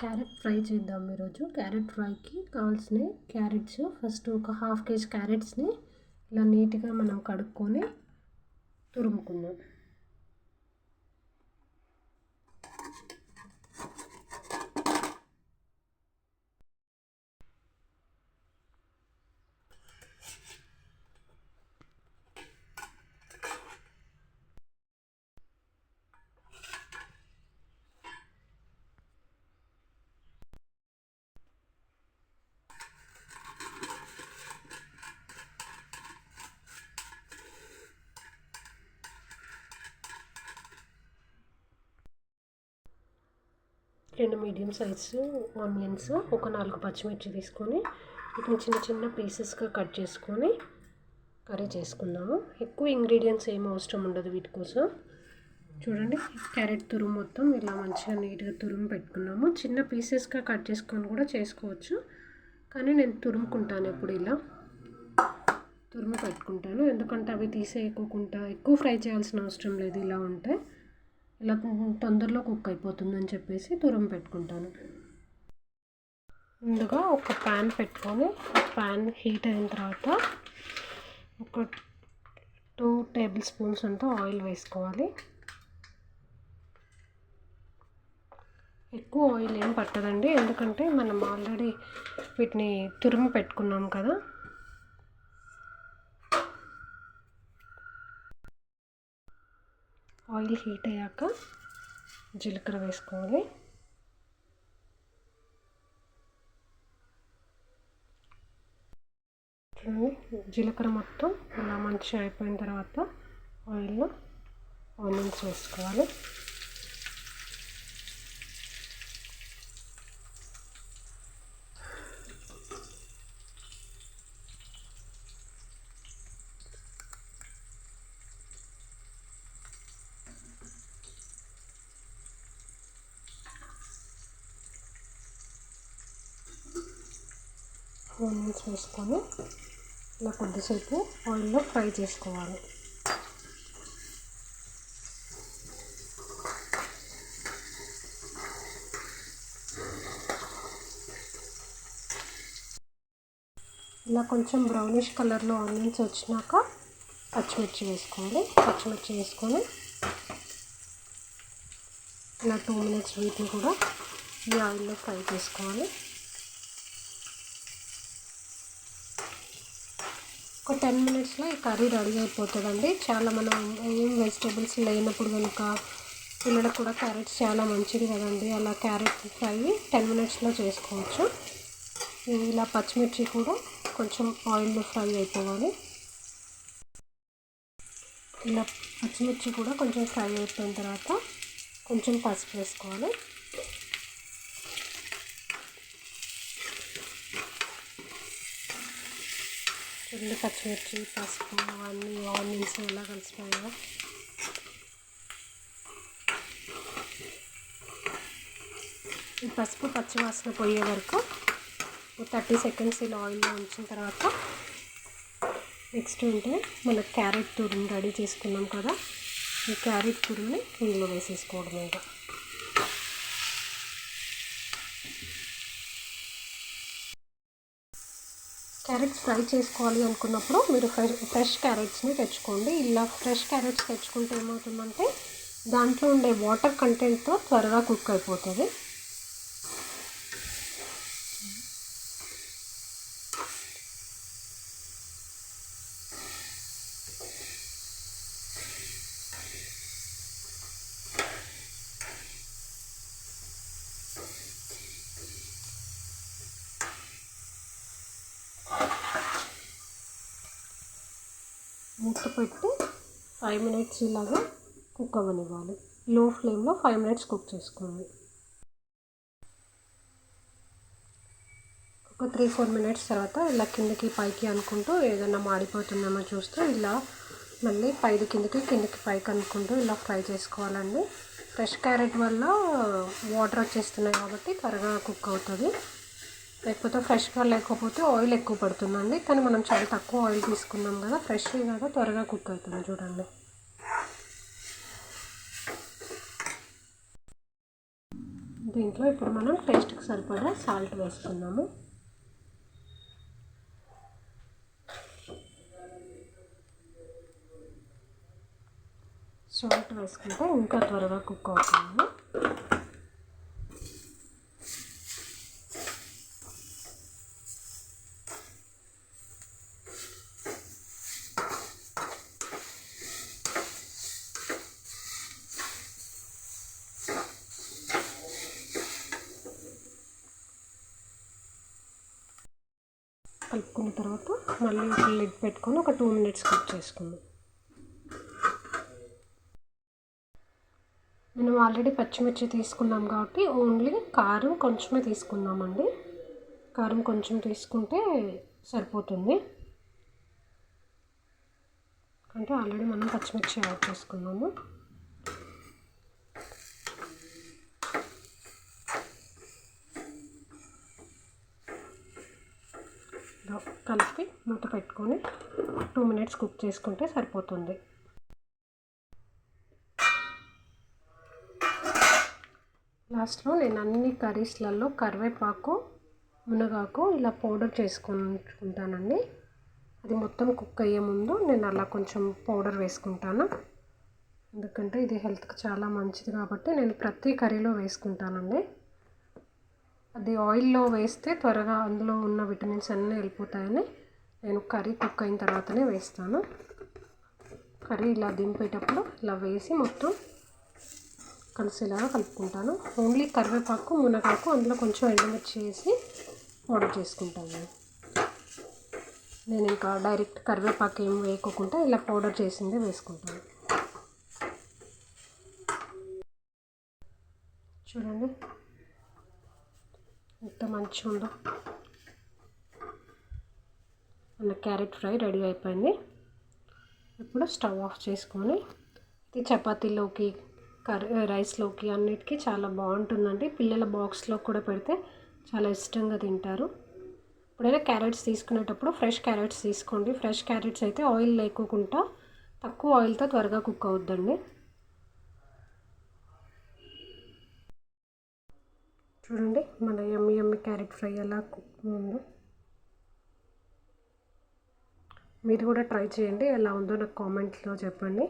Carrot fry చేద్దాం ఈరోజు. Carrot ఫ్రైకి కావాల్సిన క్యారెట్స్ ఫస్ట్ ఒక హాఫ్ కేజీ క్యారెట్స్ని ఇలా నీట్గా మనం కడుక్కొని తురుముకుందాం. రెండు మీడియం సైజు ఆనియన్స్ ఒక నాలుగు పచ్చిమిర్చి తీసుకొని వీటిని చిన్న చిన్న పీసెస్గా కట్ చేసుకొని కర్రీ చేసుకుందాము. ఎక్కువ ఇంగ్రీడియంట్స్ ఏమి అవసరం ఉండదు వీటి కోసం. చూడండి క్యారెట్ తురుము మొత్తం ఇలా మంచిగా నీట్గా తురుము పెట్టుకున్నాము. చిన్న పీసెస్గా కట్ చేసుకొని కూడా చేసుకోవచ్చు. కానీ నేను తురుముకుంటాను ఎప్పుడు ఇలా. తురుము పెట్టుకుంటాను. ఎందుకంటే అవి తీసేయకుండా ఎక్కువ ఫ్రై చేయాల్సిన అవసరం లేదు ఇలా ఉంటే. ఇలా తొందరలో కుక్ అయిపోతుందని చెప్పేసి దూరం పెట్టుకుంటాను. ముందుగా ఒక ప్యాన్ పెట్టుకొని ప్యాన్ హీట్ అయిన తర్వాత ఒక టూ టేబుల్ స్పూన్స్ అంతా ఆయిల్ వేసుకోవాలి. ఎక్కువ ఆయిల్ ఏం పట్టదండి ఎందుకంటే మనం ఆల్రెడీ వీటిని తురుము పెట్టుకున్నాం కదా. ఆయిల్ హీట్ అయ్యాక జీలకర్ర వేసుకోవాలి. జీలకర్ర మొత్తం ఇలా మంచిగా అయిపోయిన తర్వాత ఆయిల్లో ఆనియన్స్ వేసుకోవాలి. ఆనియన్స్ వేసుకొని ఇలా కొద్దిసేపు ఆయిల్లో ఫ్రై చేసుకోవాలి. ఇలా కొంచెం బ్రౌనిష్ కలర్లో ఆనియన్స్ వచ్చినాక పచ్చిమిర్చి వేసుకోవాలి. పచ్చిమిర్చి వేసుకొని ఇలా టూ మినిట్స్ వీటిని కూడా ఈ ఆయిల్లో ఫ్రై చేసుకోవాలి. ఒక టెన్ మినిట్స్లో ఈ కర్రీ రెడీ అయిపోతుందండి. చాలా మనం ఏం వెజిటేబుల్స్ లేనప్పుడు కనుక పిల్లలకు కూడా క్యారెట్స్ చాలా మంచిది కదండి. అలా క్యారెట్ ఫ్రై టెన్ మినిట్స్లో చేసుకోవచ్చు. ఇలా పచ్చిమిర్చి కూడా కొంచెం ఆయిల్లో ఫ్రై అయిపోవాలి. ఇలా పచ్చిమిర్చి కూడా కొంచెం ఫ్రై అయిపోయిన తర్వాత కొంచెం పసుపు వేసుకోవాలి. ఉల్లి పచ్చిమిర్చి పసుపు అన్నీ ఆనియన్స్ ఎలా కలిసిపోయాయో ఈ పసుపు పచ్చివాసన పోయే వరకు థర్టీ సెకండ్స్ ఇలా ఆయిల్లో ఉంచిన తర్వాత నెక్స్ట్ ఉంటే మన క్యారెట్ తురుము రెడీ చేసుకున్నాం కదా. ఈ క్యారెట్ తురుముని ఇందులో వేసేసుకోవడం ఇంకా. క్యారెట్స్ ఫ్రై చేసుకోవాలి అనుకున్నప్పుడు మీరు ఫ్రెష్ ఫ్రెష్ క్యారెట్స్ని తెచ్చుకోండి. ఇలా ఫ్రెష్ క్యారెట్స్ తెచ్చుకుంటే ఏమవుతుందంటే దాంట్లో ఉండే వాటర్ కంటెంట్తో త్వరగా కుక్ అయిపోతుంది. మూత పెట్టి ఫైవ్ మినిట్స్ ఇలాగా కుక్ అవ్వనివ్వాలి. లో ఫ్లేమ్లో ఫైవ్ మినిట్స్ కుక్ చేసుకోవాలి. ఒక త్రీ ఫోర్ మినిట్స్ తర్వాత ఇలా కిందకి పైకి అనుకుంటూ ఏదైనా మాడిపోతుందేమో చూస్తూ ఇలా మళ్ళీ పైది కిందకి కిందకి పైకి అనుకుంటూ ఇలా ఫ్రై చేసుకోవాలండి. ఫ్రెష్ క్యారెట్ వల్ల వాటర్ వచ్చేస్తున్నాయి కాబట్టి త్వరగా కుక్ అవుతుంది. లేకపోతే ఫ్రెష్గా లేకపోతే ఆయిల్ ఎక్కువ పడుతుందండి. కానీ మనం చాలా తక్కువ ఆయిల్ తీసుకున్నాం కదా ఫ్రెష్ కదా త్వరగా కుక్ అవుతుంది చూడండి. దీంట్లో ఇప్పుడు మనం టేస్ట్కి సరిపడా సాల్ట్ వేసుకున్నాము సాల్ట్ వేసుకుంటే ఇంకా త్వరగా కుక్ అవుతుంది. కలుపుకున్న తర్వాత మళ్ళీ లిడ్ పెట్టుకొని ఒక టూ మినిట్స్ కుక్ చేసుకుందాం. మనం ఆల్రెడీ పచ్చిమిర్చి తీసుకున్నాం కాబట్టి ఓన్లీ కారం కొంచెమే తీసుకుందామండి. కారం కొంచెం తీసుకుంటే సరిపోతుంది. అంటే ఆల్రెడీ మనం పచ్చిమిర్చి యాడ్ చేసుకున్నాము. కలిపి మూత పెట్టుకొని టూ మినిట్స్ కుక్ చేసుకుంటే సరిపోతుంది. లాస్ట్లో నేను అన్ని కర్రీస్లలో కరివేపాకు మునగాకు ఇలా పౌడర్ చేసుకుంటానండి. అది మొత్తం కుక్ అయ్యే ముందు నేను అలా కొంచెం పౌడర్ వేసుకుంటాను. ఎందుకంటే ఇది హెల్త్కి చాలా మంచిది కాబట్టి నేను ప్రతి కర్రీలో వేసుకుంటానండి. అది ఆయిల్లో వేస్తే త్వరగా అందులో ఉన్న విటమిన్స్ అన్నీ వెళ్ళిపోతాయని నేను కర్రీ కుక్ అయిన తర్వాతనే వేస్తాను. కర్రీ ఇలా దింపేటప్పుడు ఇలా వేసి మొత్తం కలిసేలాగా కలుపుకుంటాను. ఓన్లీ కరివేపాకు మునగాకు అందులో కొంచెం ఎండమిర్చి వేసి ఆర్డర్ చేసుకుంటాను నేను ఇంకా డైరెక్ట్ కరివేపాకు ఏం వేయకోకుండా ఇలా పౌడర్ చేసిందే వేసుకుంటాను. చూడండి. ఎంత మంచిగా ఉందో మన క్యారెట్ ఫ్రై రెడీ అయిపోయింది. ఇప్పుడు స్టవ్ ఆఫ్ చేసుకొని ఇది చపాతీలోకి కర్రీ రైస్లోకి అన్నిటికీ చాలా బాగుంటుందండి. పిల్లల బాక్స్లో కూడా పెడితే చాలా ఇష్టంగా తింటారు. ఇప్పుడైనా క్యారెట్స్ తీసుకునేటప్పుడు ఫ్రెష్ క్యారెట్స్ తీసుకోండి. ఫ్రెష్ క్యారెట్స్ అయితే ఆయిల్ లేకోకుండా తక్కువ ఆయిల్తో త్వరగా కుక్ అవుద్దండి. చూడండి మన ఎమ్మి ఎమ్మి క్యారెట్ ఫ్రై ఎలా ఉందో మీరు కూడా ట్రై చేయండి ఎలా ఉందో నాకు కామెంట్స్లో చెప్పండి.